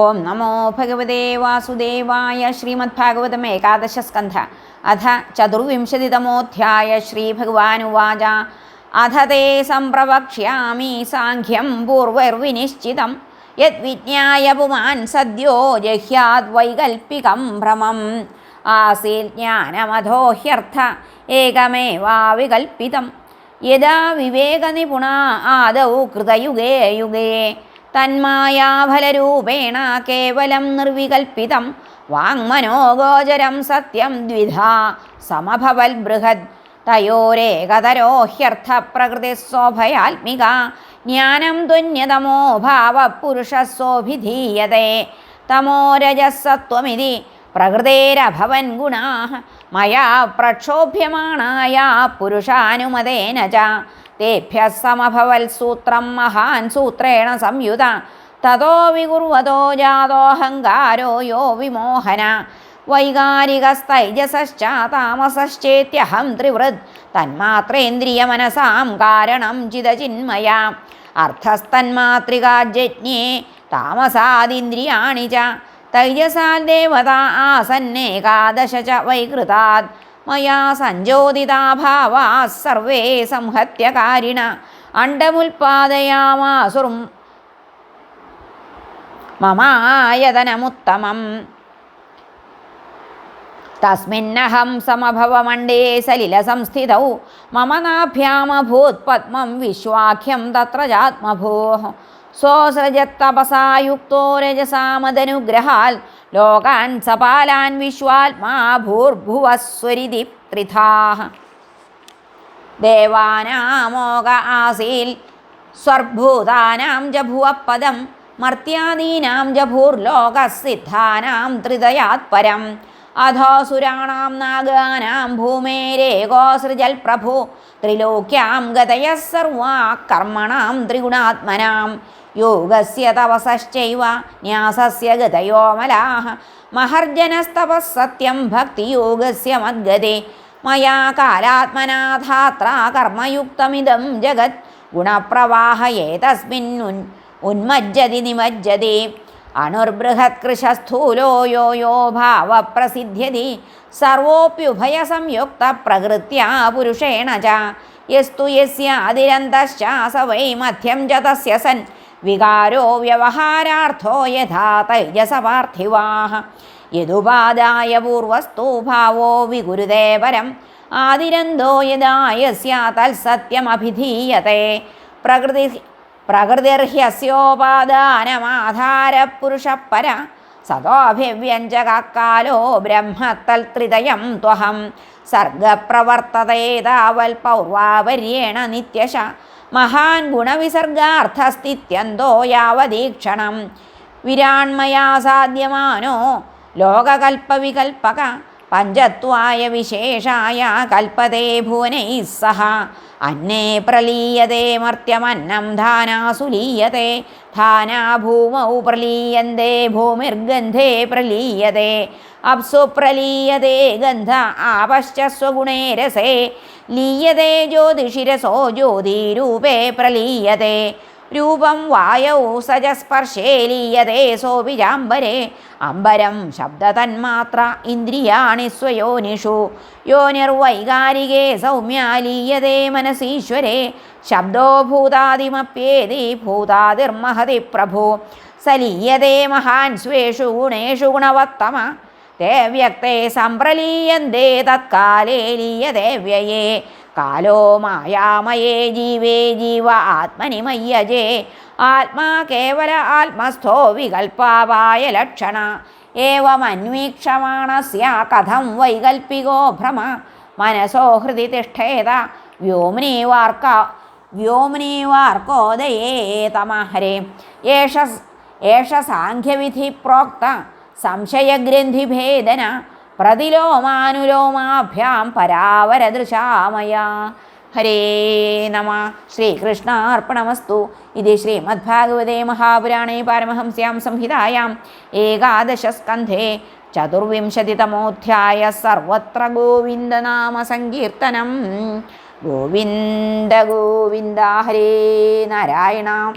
ഓം നമോ ഭഗവതേ വാസുദേവായ ശ്രീമദ്ഭാഗവതം ഏകാദശസ്കന്ധ അഥ ചതുർവിംശതിതമോധ്യായ ശ്രീഭഗവാനുവാച. അഥ തേ സംപ്രവക്ഷ്യാമി സാഖ്യം പൂർവൈർവിനിശ്ചിതം യദ്വിജ്ഞായ പുമാൻ സദ്യോ ജഹ്യാത് വൈകൽപ്പികം ഭ്രമം. ആസീൽ ജ്ഞാനമധോഹ്യർത്ഥ ഏകമേവാവികൽപ്പിതം യഥാ വിവേകനിപുണ ആദൗ കൃതയുഗേ യുഗേ. തന്മായാഫലരൂപേണ കേവലം നിർവികൽപ്പിതം. വാങ്മനോഗോചരം സത്യം ദ്വിധാ സമഭവൽ ബൃഹത് തയോരേകതരോ ഹ്യർത്ഥ പ്രകൃതിസ്വഭയാത്മിക ജ്ഞാനം തുന്യതമോ ഭാവപുരുഷസ്വഭിധീയതേ തമോരജസത്വമിതി പ്രകൃതേരഭവൻ ഗുണാ മയാ പ്രക്ഷോഭ്യമാണായ പുരുഷാനുമതേന ച തേഭ്യ സമഭവൽ സൂത്രം മഹാൻ സൂത്രേണ സംയുത. തതോ വികുർവതോ ജാതോഹങ്കാരോ യോ വിമോഹന. വൈകാരികസ്തൈജസശ്ച താമസശ്ചേത്യഹം ത്രിവൃത് തന്മാത്രേന്ദ്രിയമനസാം കാരണം ചിതചിന്മയ അർത്ഥസ്തന്മാത്രികാജജ്ഞേ താമസാദിന്ദ്രിയാണി ച. ദേവത ആസന്നേകാദശ ച വൈകൃതാത്. മയാ സഞ്ജോതിതാഭാവാ സർവേ സംഹത്യകാരിണ. അണ്ടമുൽപാദയാമാസുറും മമായതനമുത്തമം. തസ്മിന്നഹം സമഭവമണ്ഡേ സലിലസംസ്ഥിതൗ മമ നാഭ്യാമഭൂത് പത്മം വിശ്വാഖ്യം തത്ര ജാത്മഭോ സ്വസൃജത്തപസായുക്തോ രജസാമദനുഗ്രഹാൽ ലോകാൻ സപാലാൻ വിശ്വാത്മാ ഭൂർഭുവസ്വരിതി ത്രിധാഹ. ദേവാനാമോക ആസീൽ സ്വർഭൂതാനാം ജ ഭുവപദം മർത്യാദീനാം ജ ഭൂർലോകസിദ്ധാനാം ത്രിതയാത് പരം അധോസുരാണാം നാഗാനാം ഭൂമേരേകോസൃജൽ പ്രഭു ത്രിലോക്യാം ഗതയ സർവാ കർമ്മണാം ത്രിഗുണാത്മനാം. യോഗസ്യ തപസശ്ചൈവ ന്യാസസ്യ ഗതയോമലാഹ മഹർജനസ്തപസ്സത്യം ഭക്തിയോഗസ്യ മദ്ഗതേ. മയാ കാലാത്മനാധാത്ര കർമ്മയുക്തമിതം ജഗത് ഗുണപ്രവാഹയേതസ്മിൻ ഉൻ ഉന്മജ്ജതി നിമജ്ജതി. അണുർബൃഹത്കൃശസ്ഥൂലോ യോ യോ ഭാവപ്രസിദ്ധ്യതി സർവോപ്യുഭയസംയുക്ത പ്രകൃത്യാ പുരുഷേണ ച. യസ്തു യസ്യാതിരന്തശ്ച സ വൈ മധ്യം ച തസ്യ സൻ. വികാരോ വ്യവഹാരാർത്ഥോ യഥാ തൈജസപാർത്ഥിവാः യദുപാദായ പൂർവസ്തു ഭാവോ വിഗുരുതേ പരം ആദിരന്തോ യഥാ യസ്യ തത്സത്യമഭിധീയത്തെ പ്രകൃതി പ്രകൃതിർഹ്യസ്യോപാദാനമാധാരപുരുഷപ്പര സതോഭിവ്യഞ്ജകാലോ ബ്രഹ്മത്തൽത്രിതയം ത്വഹം. സർഗപ്രവർത്തതേതാവൽ പൗർവാപര്യേണ നിത്യശ. മഹാൻ ഗുണവിസർഗാർത്ഥസ്ഥിത്യന്തോ യാവതീക്ഷണം. വിരാൺമയാ സാധ്യമാനോ ലോകകൽപ്പവികൽപ്പക. പഞ്ചത്വായ വിശേഷായ കൽപ്പതേ ഭുവനൈ സഹ. അന്നേ പ്രലീയതേ മർത്യമന്നം ധാനാസുലീയതേ ധാനാഭൂമൗ ധാനാ ഭൂമൗ പ്രലീയന്തേ ഭൂമിർഗന്ധേ പ്രലീയതേ. അപ്സു പ്രലീയതേ ഗന്ധ ആപശ്ച സ്വഗുണേരസേ ലീയതേ ജ്യോതിഷിരസോ ജ്യോതിരൂപേ പ്രലീയതേ. രൂപം വായൗ സജസ്പർശേലീയതേ സോപിജാംബരേ. അംബരം ശബ്ദതന്മാത്ര ഇന്ദ്രിയാണി സ്വയോനിഷു. യോനിർവൈകാരികേ സൗമ്യാലീയതേ മനസീശ്വരേ. ശബ്ദോ ഭൂതാദിമപ്യേതി ഭൂതാതിർമഹതി പ്രഭു. സലീയതേ മഹാൻ സ്വേഷു ഗുണേഷു ഗുണവത്തമ. തേ വ്യക്തേ സംപ്രലീയന്തേ തത്കാലേ ലീയതേ വ്യയേ. കാലോ മായാമയേ ജീവേ ജീവ ആത്മനി മയ്യജേ. ആത്മാ കേവല ആത്മസ്ഥോ വികൽപ്പാവായ ലക്ഷണ. ഏവമന്വീക്ഷമാണസ്യ കഥം വൈകൽപ്പികോ ഭ്രമ. മനസോ ഹൃദി തിഷ്ഠേത. വ്യോമ്നീവാർക്ക വ്യോമ്നീവാർക്കോദയേ തമഹരേ. ഏഷ ഏഷ സാഖ്യവിധി പ്രോക്ത. സംശയഗ്രന്ഥിഭേദന. പ്രതിലോമാനുലോമാഭ്യാം പരാവരദൃശാമയ. ഹരേ നമ. ശ്രീകൃഷ്ണാർപ്പണമസ്തു. ഇത് ശ്രീമദ്ഭാഗവതേ മഹാപുരാണേ പാരമഹംസ്യാം സംഹിതായാം. ഏകാദശസ്കന്ധേ ചതുർവിംശതിതമോധ്യായ സർവത്ര ഗോവിന്ദനാമ സങ്കീർത്തനം. ഗോവിന്ദ ഗോവിന്ദ ഹരേ നാരായണ.